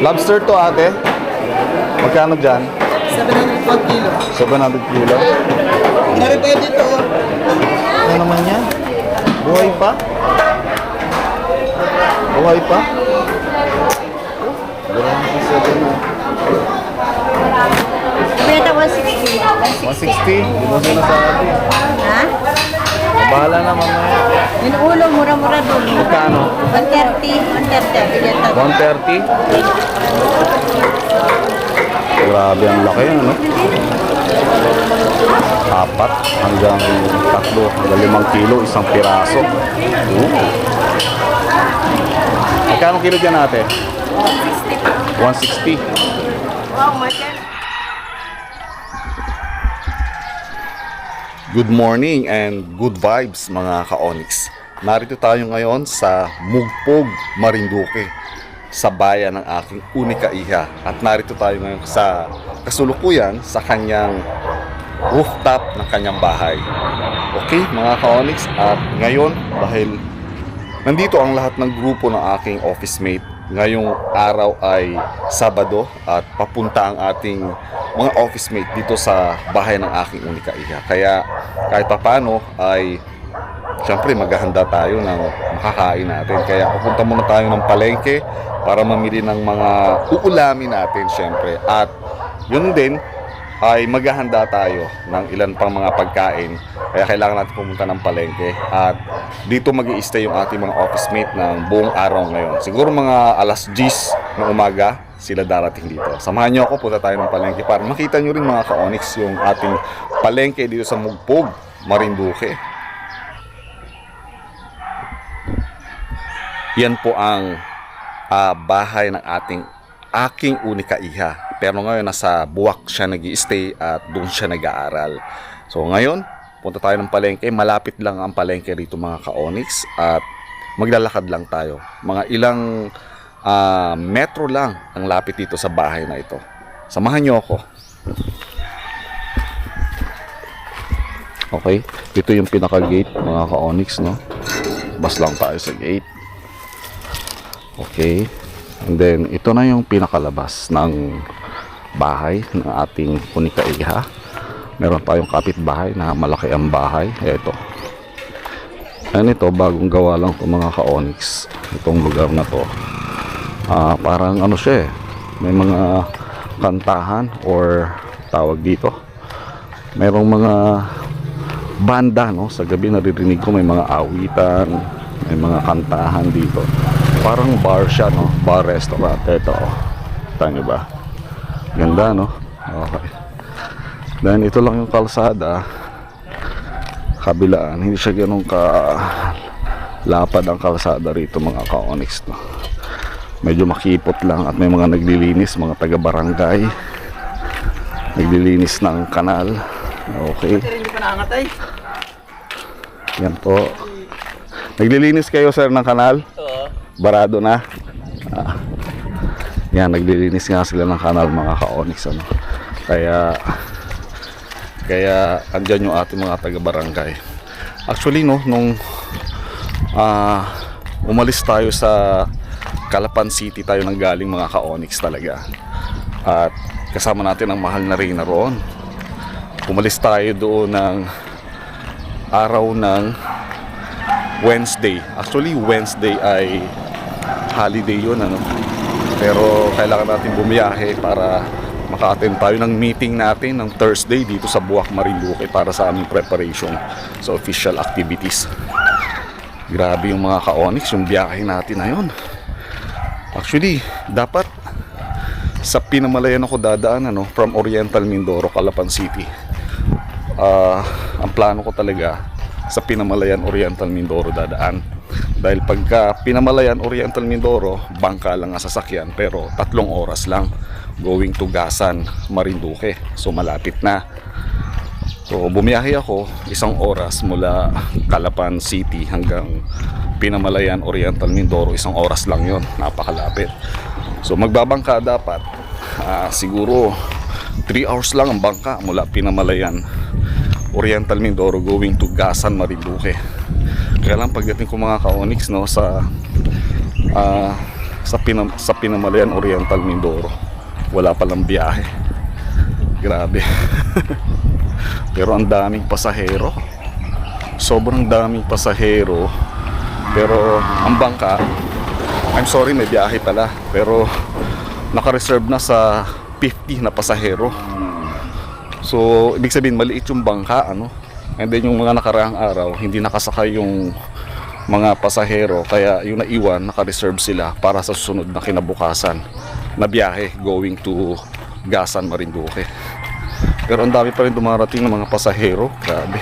Lobster to ate. Magkano dyan? 700 per kilo. 700 kilo. Yun dito. oh. Ano naman yan? Buhay pa? Buhay pa? Grabe sa na. Benta 160. 160? Hindi mo sinasabi. Ha? Bahala na mamaya. Yung ulo, mura-mura doon. Magkano? 130. 130. Bigyan tayo. 130? Grabe ang laki ano? Apat hanggang tatlo hanggang limang kilo, isang piraso. Ooh. Magkano kilo dyan ate? 160. Good morning and good vibes mga ka-Onyx. Narito tayo ngayon sa Mugpog, Marinduque sa bayan ng aking unika iha. At narito tayo ngayon sa kasulukuyan sa kanyang rooftop ng kanyang bahay. Okay mga ka-Onyx at ngayon dahil nandito ang lahat ng grupo ng aking office mate ngayong araw ay Sabado at papunta ang ating mga office mate dito sa bahay ng aking unika iha. Kaya kahit papano ay Siyempre, maghahanda tayo ng makakain natin. Kaya pupunta muna tayo ng palengke para mamili ng mga uulamin natin, siyempre. At yun din, ay maghahanda tayo ng ilan pang mga pagkain. Kaya kailangan natin pumunta ng palengke. At dito mag stay yung ating mga office mate ng buong araw ngayon. Siguro mga alas 10 ng umaga, sila darating dito. Samahan nyo ako, punta tayo ng palengke para makita nyo rin mga ka-onyx yung ating palengke dito sa Mugpog, Marinduque. Yan po ang ah, bahay ng ating aking unika iha. Pero ngayon nasa Buwak siya nag stay at doon siya nag-aaral. So ngayon, punta tayo ng palengke. Malapit lang ang palengke rito mga ka-onyx at maglalakad lang tayo. Mga ilang ah, metro lang ang lapit dito sa bahay na ito. Samahan niyo ako. Okay, ito yung pinaka-gate mga ka-onyx, no? Bas lang tayo sa gate. Okay. And then, ito na yung pinakalabas ng bahay ng ating unika iha. Meron tayong kapitbahay na malaki ang bahay. Ito. Ayan ito, bagong gawa lang itong mga ka-onyx. Itong lugar na to. Ah, parang ano siya eh. May mga kantahan or tawag dito. Merong mga banda no sa gabi naririnig ko may mga awitan may mga kantahan dito parang bar siya no? Bar restaurant. Ito oh. Kita nyo ba? Ganda no? Okay. Then ito lang yung kalsada. Kabilaan. Hindi siya ganun ka lapad ang kalsada rito mga ka-onyx no? Medyo makipot lang at may mga naglilinis mga taga barangay naglilinis ng kanal. Okay. Naangatay. yan po. Naglilinis kayo sir ng kanal? Barado na? Ah. Yan, naglilinis nga sila ng kanal mga ka-onyx ano. Kaya kaya andyan yung ating mga taga-barangay. Actually no, nung ah, umalis tayo sa Calapan City tayo nang galing mga ka-onyx talaga. At kasama natin ang mahal na Reyna roon. Umalis tayo doon ng araw ng Wednesday. Actually, Wednesday ay holiday yun, ano. Pero kailangan natin bumiyahe para maka-attend tayo ng meeting natin ng Thursday dito sa Buwak Marinduque para sa aming preparation sa official activities. Grabe yung mga ka-onyx, yung biyahe natin na yun. Actually, dapat sa Pinamalayan ako dadaan ano, from Oriental Mindoro, Calapan City. Ah, ang plano ko talaga sa Pinamalayan Oriental Mindoro dadaan. Dahil pagka Pinamalayan Oriental Mindoro, bangka lang ang sasakyan pero tatlong oras lang going to Gasan, Marinduque. So malapit na. So bumiyahe ako isang oras mula Calapan City hanggang Pinamalayan Oriental Mindoro. Isang oras lang yon napakalapit. So magbabangka dapat ah, siguro 3 hours lang ang bangka mula Pinamalayan Oriental Mindoro going to Gasan Marinduque. Kaya lang pagdating ko mga ka-onyx no sa ah, sa, Pinam sa Pinamalayan Oriental Mindoro. Wala palang biyahe. Grabe. Pero ang daming pasahero. Sobrang daming pasahero. Pero ang bangka, I'm sorry may biyahe pala. Pero naka-reserve na sa 50 na pasahero. So, ibig sabihin maliit yung bangka, ano? And then yung mga nakaraang araw, hindi nakasakay yung mga pasahero kaya yung naiwan naka-reserve sila para sa susunod na kinabukasan na biyahe going to Gasan, Marinduque. Pero ang dami pa rin dumarating ng mga pasahero. Grabe.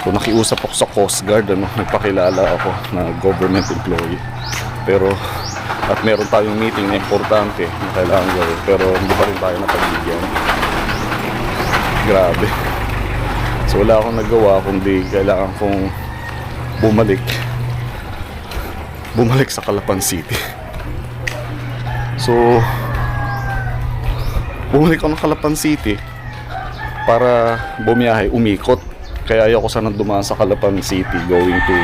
So nakiusap ako sa Coast Guard, ano, nagpakilala ako na government employee. Pero at meron tayong meeting na importante na kailangan gawin. Pero hindi pa rin tayo napagbigyan. Grabe. So wala akong nagawa kundi kailangan kong bumalik. Bumalik sa Calapan City. So bumalik ako ng Calapan City para bumiyahe, umikot. Kaya ayoko sanang dumaan sa Calapan City going to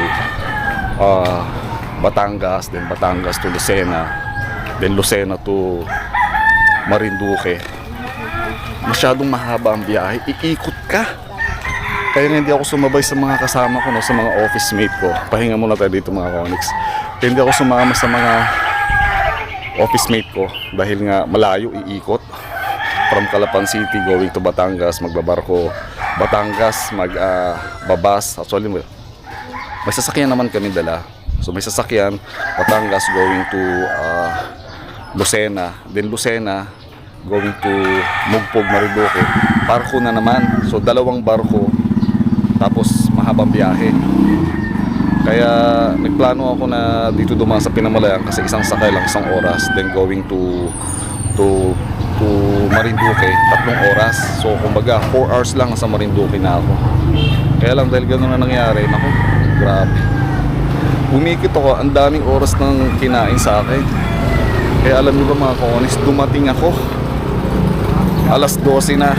uh, Batangas, then Batangas to Lucena, then Lucena to Marinduque. Masyadong mahaba ang biyahe, iikot ka. Kaya nga hindi ako sumabay sa mga kasama ko, no, sa mga office mate ko. Pahinga muna tayo dito mga Conix. Kaya hindi ako sumama sa mga office mate ko dahil nga malayo iikot from Calapan City going to Batangas, magbabarko Batangas, mag ah, babas. Actually, may, sasakyan naman kami dala. So may sasakyan Batangas going to ah, Lucena, then Lucena going to Mugpog, Marinduque. Barko na naman. So dalawang barko tapos mahabang biyahe. Kaya nagplano ako na dito dumaan sa Pinamalayan kasi isang sakay lang isang oras then going to to to Marinduque tatlong oras. So kumbaga 4 hours lang sa Marinduque na ako. Kaya lang dahil ganun na nangyari, naku, grabe. Umikit ako, ang daming oras nang kinain sa akin. Kaya alam niyo ba mga konis, dumating ako. Alas 12 na.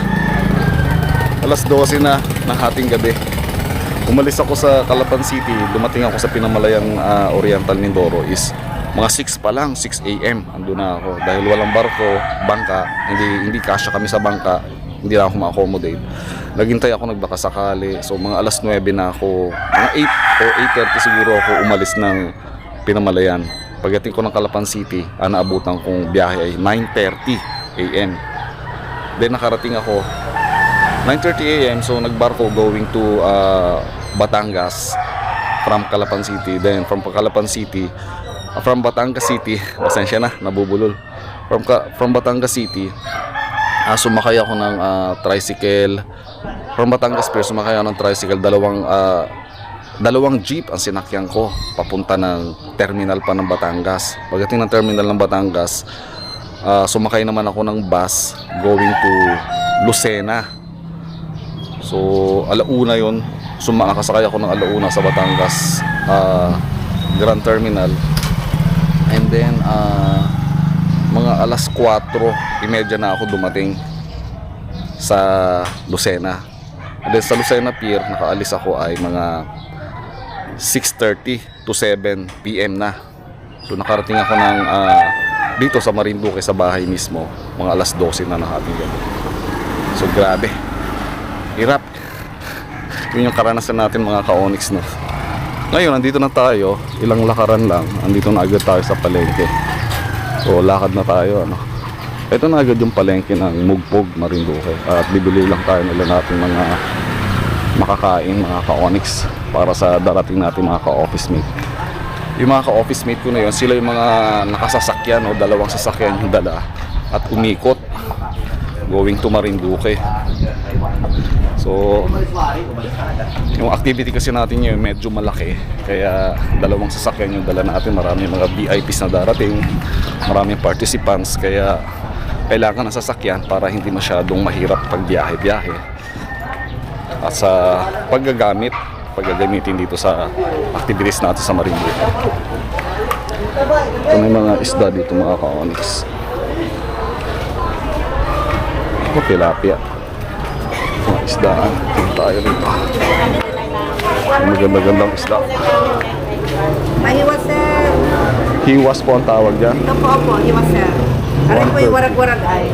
Alas 12 na ng hating gabi. Umalis ako sa Calapan City, dumating ako sa Pinamalayang ah, Oriental Mindoro is mga 6 pa lang, 6 a.m. Ando na ako dahil walang barko, bangka, hindi hindi kasya kami sa bangka, hindi na ako ma-accommodate. Naghintay ako nagbakasakali. So mga alas 9 na ako, mga 8 or 8:30 siguro ako umalis ng Pinamalayan. Pagdating ko ng Calapan City, ang naabutan kong biyahe ay 9:30 a.m. Then nakarating ako 9.30 a.m. So nagbarko going to uh, Batangas from Calapan City. Then from Calapan City, uh, from Batangas City, pasensya na, nabubulol. From, from Batangas City, uh, sumakay ako ng uh, tricycle. From Batangas Pier, sumakay ako ng tricycle. Dalawang, uh, dalawang jeep ang sinakyan ko papunta ng terminal pa ng Batangas. Pagdating ng terminal ng Batangas, uh, sumakay naman ako ng bus going to Lucena. So, alauna yon Suma, nakasakay ako ng alauna sa Batangas ah, Grand Terminal. And then, ah, mga alas 4, na ako dumating sa Lucena. And then sa Lucena Pier, nakaalis ako ay mga 6.30 to 7 p.m. na. So nakarating ako ng ah, dito sa Marinduque sa bahay mismo, mga alas 12 na ng. So grabe. Hirap. Yun yung karanasan natin mga ka-Onyx no. Ngayon, nandito na tayo. Ilang lakaran lang. Andito na agad tayo sa palengke. So, lakad na tayo. Ano. Ito na agad yung palengke ng Mugpog, Marinduque. At bibili lang tayo nila natin mga makakain, mga ka-Onyx para sa darating natin mga ka-office mate. Yung mga ka-office mate ko na yun, sila yung mga nakasasakyan o dalawang sasakyan yung dala at umikot going to Marinduque. So, yung activity kasi natin yun medyo malaki. Kaya dalawang sasakyan yung dala natin. Marami mga VIPs na darating. Maraming participants. Kaya kailangan ng sasakyan para hindi masyadong mahirap pag biyahe-biyahe. At sa paggagamit, paggagamitin dito sa activities natin sa Marinduque. Ito may mga isda dito mga ka-onyx. Ito tilapia. Mga isdaan. Tingin tayo rito. Maganda-gandang isda. Mahiwas sir. Hiwas po ang tawag dyan. Ito po po, iwas sir. Aray po yung warag-warag ay.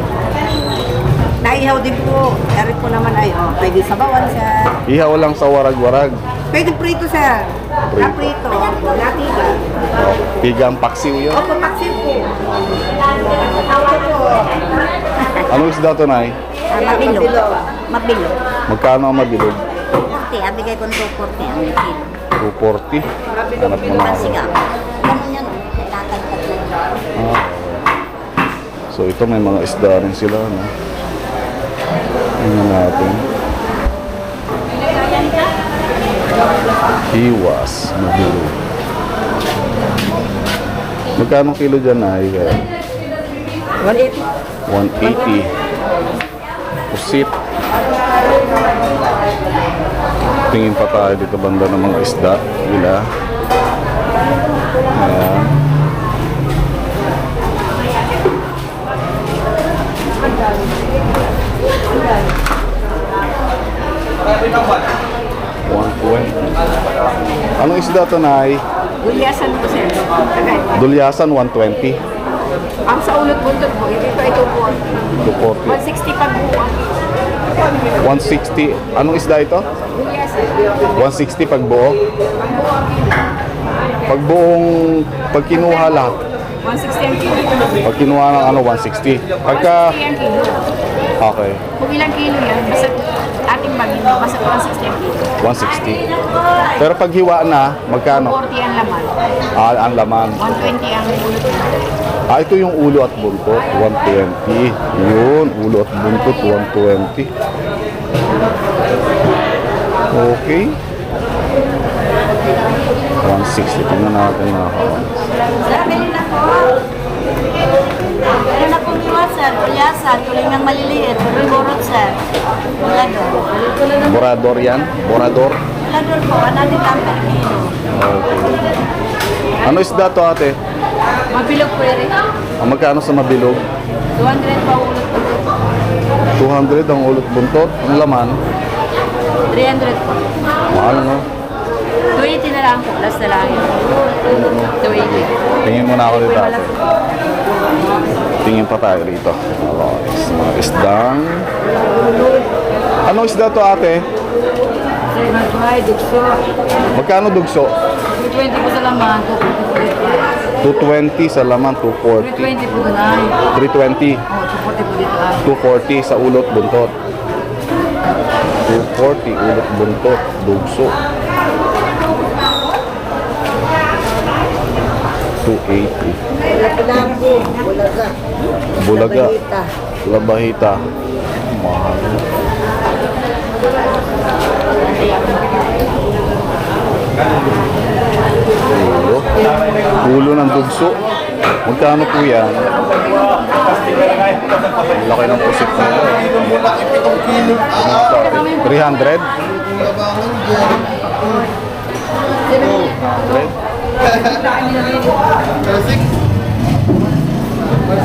Naihaw din po. Aray po naman ay, oh, pwede sabawan sir. Ihaw lang sa warag-warag. Pwede prito sir. Prito. Na prito. Opo, natiga. Oh, Pigang paksiw yun. Opo, paksin po. Anong isda to, Nay? Ah, mabilog. Mabilog. Magkano ang mabilog? 40. Abigay ko ng 240 ang kilo. 240. Hanap mo na ako. Ganun yan. ka din. Ah, So ito may mga isda rin sila, no? Tingnan natin. Hiwas, mabilog. Magkano kilo dyan na? 180. 180. Pusit. Tingin pa tayo dito banda ng mga isda. Ila. Ayan. Anong isda to, Nay? Gulyasan po sir. Tagay. Dulyasan, 120. Ang sa ulot buntot po, ito ito po. 240. 160 pag buwan. 160. Anong isda ito? Gulyasan. 160 pag buo. Pag buong, pag kinuha lahat. 160 ang kilo. Pag kinuha ng ano, 160. Pagka, 160 ang kilo. okay, Kung ilang kilo yan, basta ating bagin mo, basta 160 ang kilo. 160. Pero pag hiwa na, magkano? 40 ang laman. Ah, ang laman. 120 ang ulot. Ah, ito yung ulo at buntot, 120. Yun, ulo at buntot, 120. Okay. 160. Tingnan natin na. Bilhin na po. Sir. Kulyasan. Tulingang maliliit. Burot, sir. Bulador. Borador yan? Borador? Bulador po. 100 lang per kilo. Okay. Ano isda to ate? Mabilog po rin. Ang magkano sa mabilog? 200 pa ulot po. 200 ang ulot buntot. Ang laman, 300 po. mahal no? 280 na lang po. Last na lang yun. 280. Tingin muna ako dito ate. Tingin pa tayo rito. Sa Mga isdang... Anong isda to ate? Dukso. Magkano dugso? 220 po sa laman. 220 sa laman, 240. 220 po doon ay. 320, Oh, 240 po dito ay. 240 sa ulot buntot. 240 ulot buntot, dugso. 280. Lapu-lapu. Bulaga. Bulaga. Labahita. Labahita. Mahal. Ulo. Ulo ng dugso. Magkano po yan? Ang laki ng na yan. 300? 300? Hindi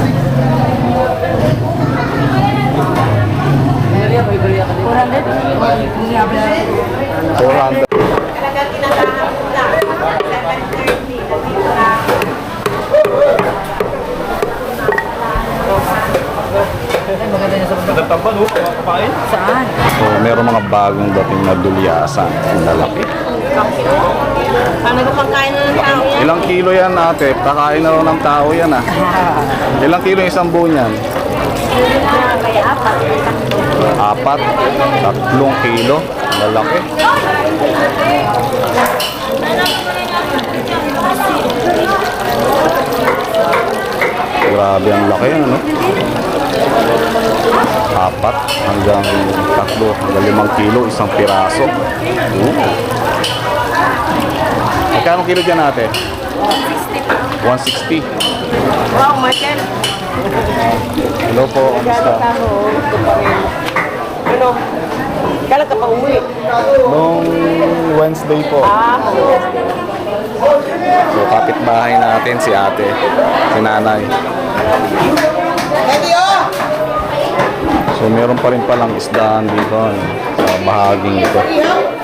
400. Saan? So, meron mga bagong dating na dulyasan. Ang lalaki. Paano ko pagkain na ng tao yan? Ilang kilo yan ate? Kakain na raw ng tao yan ah. Ilang kilo yung isang buo niyan? Kaya apat. Apat. Tatlong kilo. Lalaki. Grabe ang laki ano? Apat hanggang tatlo hanggang limang kilo isang piraso. Oo. Magkano kilo dyan ate? 160. Wow, Marcel. Hello po, kamusta? Ano? Kala ka pa umuwi. Nung Wednesday po. Ah, So, kapitbahay natin si ate, si nanay. Ready oh! So, meron pa rin palang isdaan dito eh, sa bahaging ito.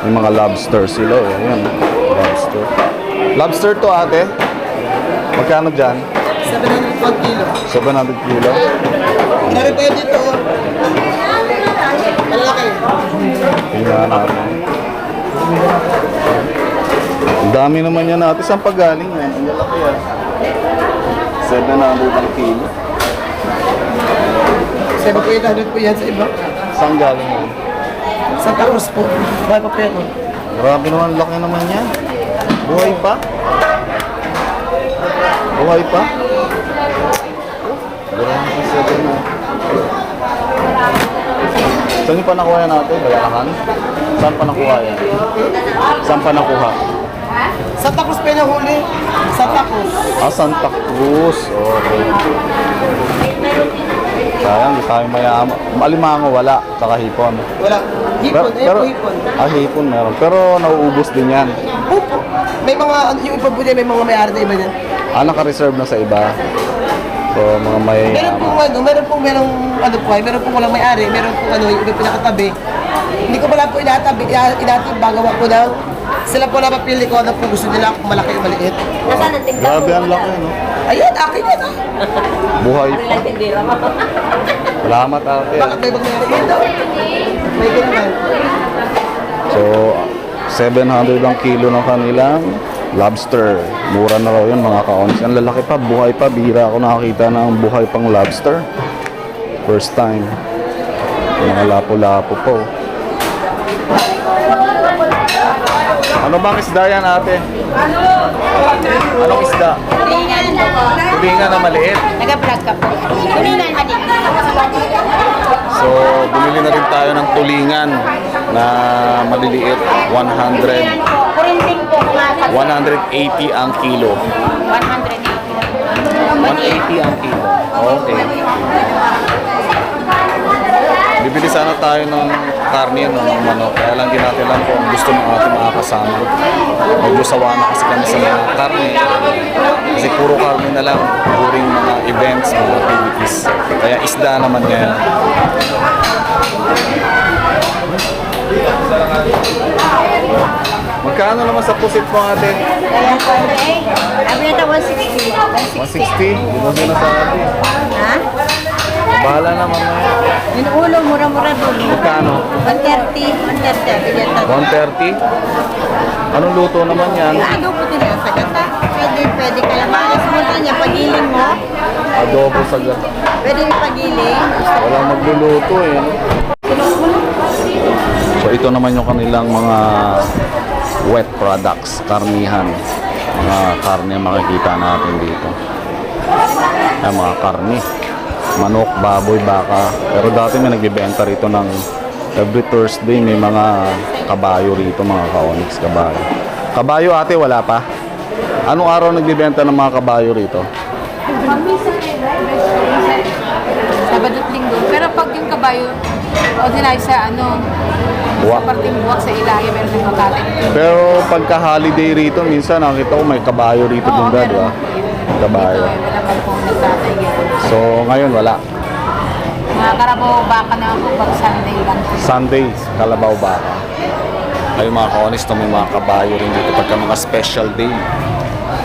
May mga lobster sila eh. Ayan, lobster. Lobster to ate? Magkano dyan? 700 per kilo. 700 kilo. Yun dito. oh. Malalaki. Tingnan natin. Ang dami naman yan natin. Saan pa galing yan? Ang lalaki yan. 700 ang kilo. 700 po yan sa iba. Saan galing yan? Sa Cruz po. Pa pero. Grabe naman, laki naman yan. Buhay pa? Buhay pa? Grabe, seven na. Saan yung pa nakuha yan natin? Bayakan? Saan pa nakuha yan? Saan pa nakuha? Santa Cruz pa yung nahuli. Santa Cruz. Ah, Santa Cruz. Okay. Sayang, di tayo mayaman. Alimango, wala. Saka hipon. Wala. Hipon. Ayun po hipon. Ah, hipon meron. Pero nauubos din yan. Opo. May mga, ano, yung iba may mga may-ari na iba niyan. Ah, naka-reserve na sa iba. So, mga may... Meron pong ano, meron pong merong ano po ay, meron pong walang may-ari, meron pong ano, yung iba pinakatabi. Hindi ko pala po inatabi, ina- inatib bagawa ko ng sila po na mapili ko ano po gusto nila kung malaki o maliit. Nasaan ang tingnan Grabe ang laki, no? Ayun, akin yan ah. Buhay pa. Salamat, ate. Bakit may ibang meron dito? May ganun. So, 700 ang kilo ng kanilang lobster. Mura na raw yun, mga kaonis. Ang lalaki pa, buhay pa. Bihira ako nakakita ng buhay pang lobster. First time. Mga lapo-lapo po. Ano bang isda yan, ate? Anong isda? Tulingan. Tulingan na maliit. Nag-vlog ka po. Tulingan din. So, bumili na rin tayo ng tulingan na maliliit. 100, Kurinting po. mga 180 ang kilo. 180. 180 ang kilo. Okay. Bibili sana tayo ng karne no, ng manok. Kaya lang din natin lang kung gusto ng ating mga kasama. Medyo sawa na kasi kami sa mga karne. Kasi puro karne na lang during mga events, mga activities. Kaya isda naman ngayon. Magkano naman sa pusit mo ate? Kaya po, eh. Sabi nito 160. 160? Hindi mo sinasabi. Ha? Bahala na mamaya. Yung ulo, mura-mura doon. Magkano? 130. 130. Ganyan to. 130? Anong luto naman yan? Ano po din yan sa gata? Pwede, pwede kalamaris mo lang yan. Pagiling mo. Adobo sa gata. Pwede yung pagiling. Walang magluluto eh. So ito naman yung kanilang mga wet products, karnihan. Mga karne ang makikita natin dito. Ay, mga karne. Manok, baboy, baka. Pero dati may nagbibenta rito ng every Thursday may mga kabayo rito, mga ka-onyx kabayo. Kabayo ate, wala pa? Anong araw nagbibenta ng mga kabayo rito? Sabado at linggo. Pero pag yung kabayo, ordinary sa ano, Buwak. sa parting buwak sa ilalim, meron ng makati. Pero pagka holiday rito, minsan nakita ko may kabayo rito din ba, di ba? Kabayo. Dito, eh, wala pa ganyan. So, ngayon wala. Mga karabaw baka na po pag Sunday lang. Sunday, kalabaw ba? Ay mga kaonis, may mga kabayo rin dito pagka mga special day.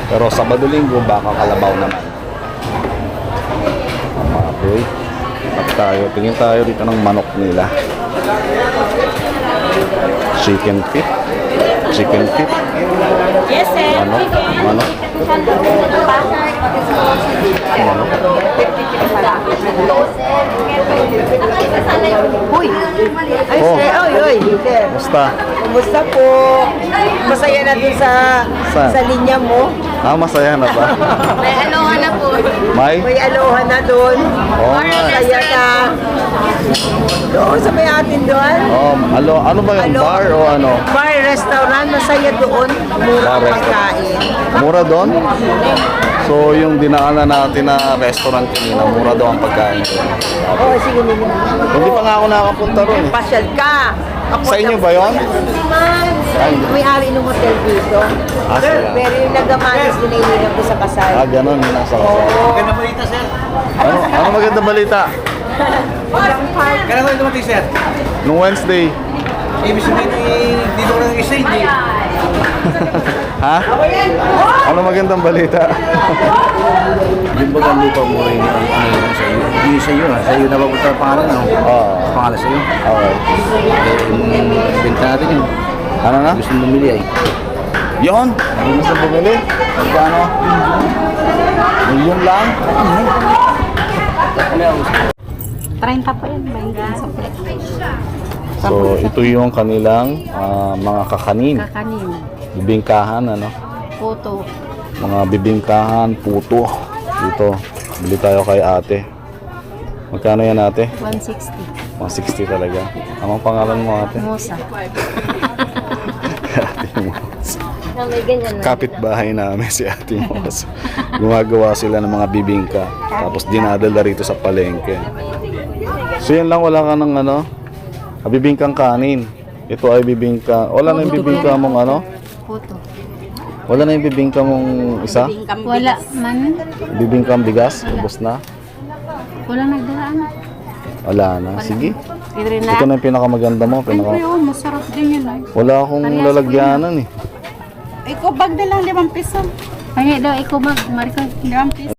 Pero Sabado Linggo, baka kalabaw naman. Okay. At tayo, tingin tayo dito ng manok nila. Chicken feet. Chicken feet. Yes, sir. Manok. Manok. Uy! Ay, Oh. sir. Oy, oy, sir. Basta. Kumusta po? Masaya na dun sa Saan? sa linya mo. Ah, masaya na ba? May aloha na po. May? May aloha na dun. Oo nga. Masaya ka. Doon sa may atin doon. Oh, alo, ano ba yung Alo. bar o ano? Bar, restaurant, masaya doon. Mura Bar, ang pagkain. Mura doon? So, yung dinaanan natin na restaurant kanina, mura daw ang pagkain. Oo, sige nila. Hindi pa nga ako nakapunta ron eh. Pasyal ka. Sa inyo ba yun? Ay. May-ari ng hotel dito. Ah, Pero, sila. pero yung nagamanis din ay hinap ko sa kasal. Ah, ganun, yun ang sa Oo. Ganda balita, sir. Ano, ano maganda balita? Kailan ko ito sir? Nung Wednesday, Ibig sabihin eh, dito ko lang isa hindi. Ha? Ano magandang balita? Yung baga lupa mo rin ang ano yun sa iyo. Hindi sa iyo ha. Sa iyo na papunta ang pangalan ano? Oo. Pangalan sa iyo. Okay. Eh, yung benta natin yun. Ano na? Gusto mong bumili ay. Yon! Hindi mo sa bumili? Magkano? Milyon lang? 30 po yan, 20 sa So, ito yung kanilang ah, mga kakanin. Kakanin, Bibingkahan, ano? puto, Mga bibingkahan, puto. Dito, bili tayo kay ate. Magkano yan ate? 160. 160 talaga. Anong pangalan mo ate? Mosa. ate mo. may ganyan Kapit-bahay namin si ate mo. Gumagawa sila ng mga bibingka. Tapos dinadala rito sa palengke. So yan lang, wala ka ng ano? Ah, Bibingkang kanin. Ito ay bibingka. Wala na yung bibingka mong ano? Puto. Wala na yung bibingka mong isa? Wala man. Bibingkang bigas? Ubus na? Wala nagdaraan. Wala na. Sige. Ito na yung pinakamaganda mo. Pinaka... Siyempre, oh, masarap din yun ay. Wala akong lalagyanan eh. Ikaw, bag na lang, limang piso. Kaya daw, ikaw mag, Marco, limang piso.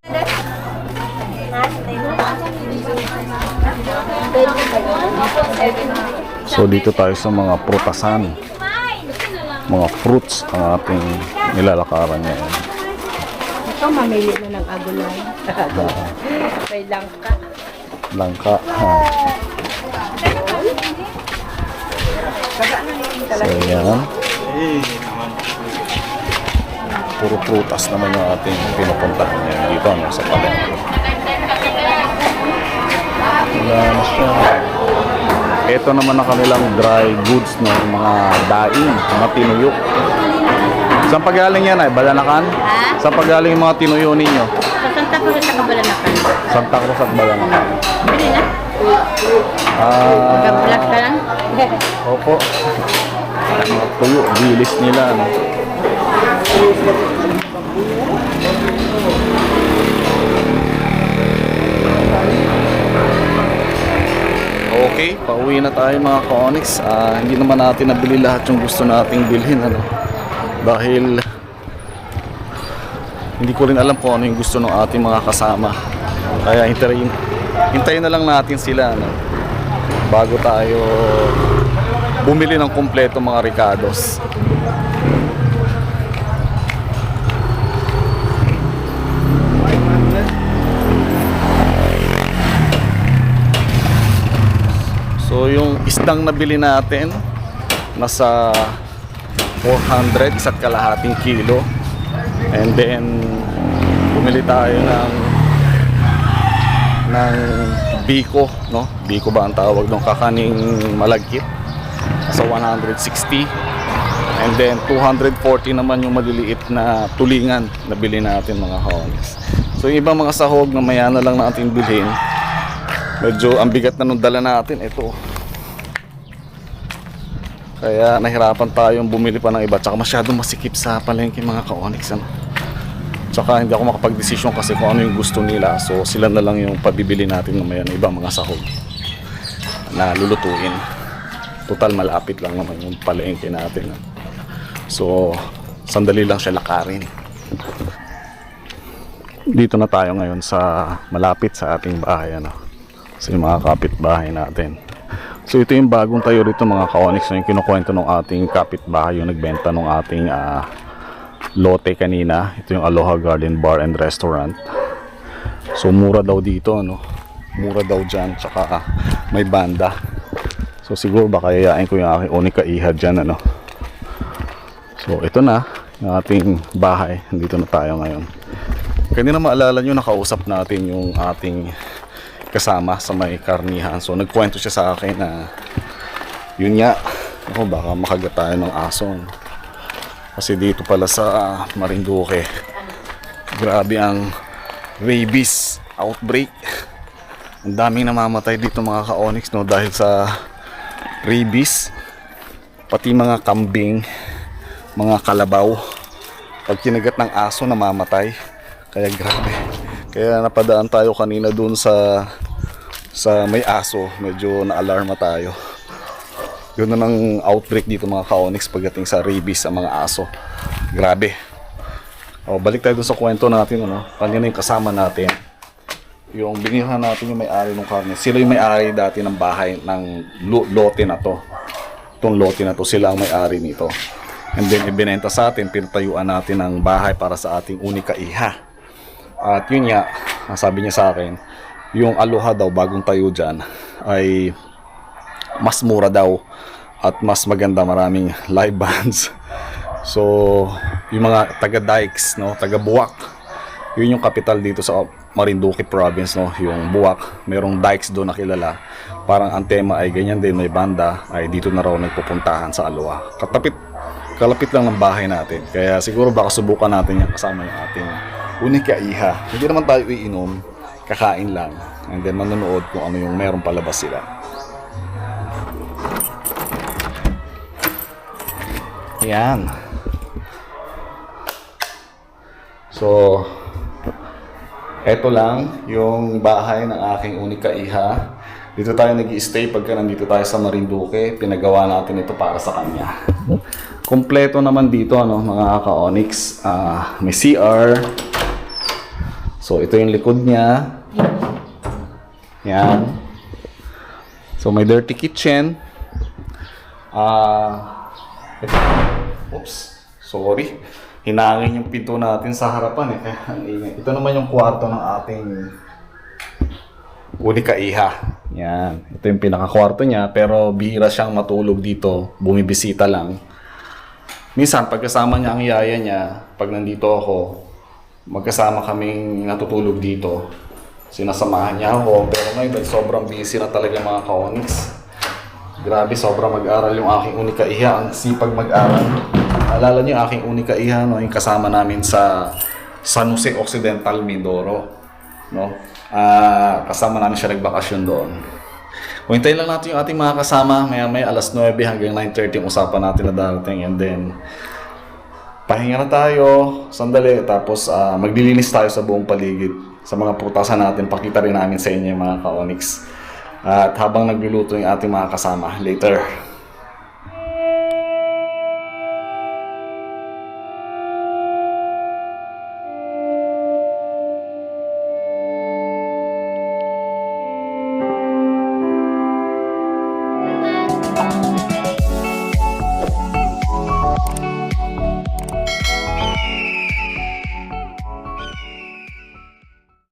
So dito tayo sa mga prutasan. Mga fruits ang ating nilalakaran ngayon. Ikaw, mamili na ng agulay. May langka. Langka. Ha. So yan. Puro prutas naman yung ating pinupuntahan ngayon dito ano, sa palengke. Wala na siya. Ito naman ang kanilang dry goods no, mga daing, mga tinuyo. Saan pagaling yan ay? Balanakan? Ha? Saan pagaling yung mga tinuyo ninyo? Sa Santa Cruz sa Kabalanakan. Santa Cruz at Balanakan. Bili na. Ah, Mag-vlog ka lang. opo. Mga tuyo, bilis nila. No? Okay, pauwi na tayo mga Konix. Ah, hindi naman natin nabili lahat yung gusto nating bilhin. Ano? Dahil hindi ko rin alam kung ano yung gusto ng ating mga kasama. Kaya hintayin, hintayin na lang natin sila. Ano? Bago tayo bumili ng kumpleto mga Ricardos. So yung isdang nabili natin nasa 400 isa't kalahating kilo. And then bumili tayo ng ng biko, no? Biko ba ang tawag ng kakaning malagkit? Sa 160. And then 240 naman yung maliliit na tulingan na bili natin mga homies. So yung ibang mga sahog na maya na lang natin bilhin. Medyo ang bigat na nung dala natin ito. Kaya nahirapan tayong bumili pa ng iba. Tsaka masyadong masikip sa palengke mga ka-onyx. Ano? Tsaka hindi ako makapag-desisyon kasi kung ano yung gusto nila. So sila na lang yung pabibili natin mamaya ng ibang mga sahog na lulutuin. Total malapit lang naman yung palengke natin. ah. So sandali lang siya lakarin. Dito na tayo ngayon sa malapit sa ating bahay. Ano? Sa mga kapitbahay natin. So ito yung bagong tayo rito mga ka-onyx na yung kinukwento ng ating kapitbahay yung nagbenta ng ating ah, lote kanina. Ito yung Aloha Garden Bar and Restaurant. So mura daw dito ano. Mura daw dyan. Tsaka ah, may banda. So siguro baka yayain ko yung aking unika ihad dyan ano. So ito na yung ating bahay. Dito na tayo ngayon. Kanina maalala nyo nakausap natin yung ating kasama sa may karnihan. So nagkwento siya sa akin na yun nga, ako baka makagat tayo ng aso. no? Kasi dito pala sa Marinduque, grabe ang rabies outbreak. Ang daming namamatay dito mga ka-onyx no dahil sa rabies. Pati mga kambing, mga kalabaw. Pag kinagat ng aso namamatay. Kaya grabe. Kaya napadaan tayo kanina dun sa sa may aso. Medyo na-alarma tayo. Yun na ng outbreak dito mga ka-onyx pagdating sa rabies sa mga aso. Grabe. O, balik tayo dun sa kwento natin, ano? Kanina yung kasama natin. Yung binilhan natin yung may-ari ng karne. Sila yung may-ari dati ng bahay ng lo- lote na to. Itong lote na to, sila ang may-ari nito. And then, ibinenta sa atin, pinatayuan natin ng bahay para sa ating unika iha. At yun nga, sabi niya sa akin, yung aloha daw bagong tayo dyan ay mas mura daw at mas maganda maraming live bands. So, yung mga taga Dikes, no, taga Buwak. Yun yung capital dito sa Marinduque province, no, yung Buwak. Merong Dikes doon na kilala. Parang ang tema ay ganyan din, may banda ay dito na raw nagpupuntahan sa Aloha. Katapit kalapit lang ng bahay natin. Kaya siguro baka subukan natin yan kasama yung ating unika iha. Hindi naman tayo iinom, kakain lang. And then manonood kung ano yung meron palabas sila. Yan. So, eto lang yung bahay ng aking unika iha. Dito tayo nag stay pagka nandito tayo sa Marinduque. Pinagawa natin ito para sa kanya. Kompleto naman dito, ano, mga ka-onyx. Ah, may CR. So, ito yung likod niya. Yan. So, may dirty kitchen. Ah, ito. Oops. Sorry. Hinangin yung pinto natin sa harapan eh. Ito naman yung kwarto ng ating unika iha. Yan. Ito yung pinaka-kwarto niya. Pero bihira siyang matulog dito. Bumibisita lang. Minsan, pagkasama niya ang yaya niya, pag nandito ako, magkasama kaming natutulog dito. Sinasamahan niya ako. Pero ngayon, sobrang busy na talaga mga ka-onyx. Grabe, sobrang mag-aral yung aking unika iha. Ang sipag mag-aral. Alala niyo yung aking unika iha, no? yung kasama namin sa San Jose Occidental, Mindoro. No? Ah, kasama namin siya nagbakasyon doon. Hintayin lang natin yung ating mga kasama, maya may alas 9 hanggang 9.30 ang usapan natin na darating. And then, pahinga na tayo, sandali, tapos ah, maglilinis tayo sa buong paligid. Sa mga prutasan natin, pakita rin namin sa inyo mga ka-onyx. At habang nagluluto yung ating mga kasama later.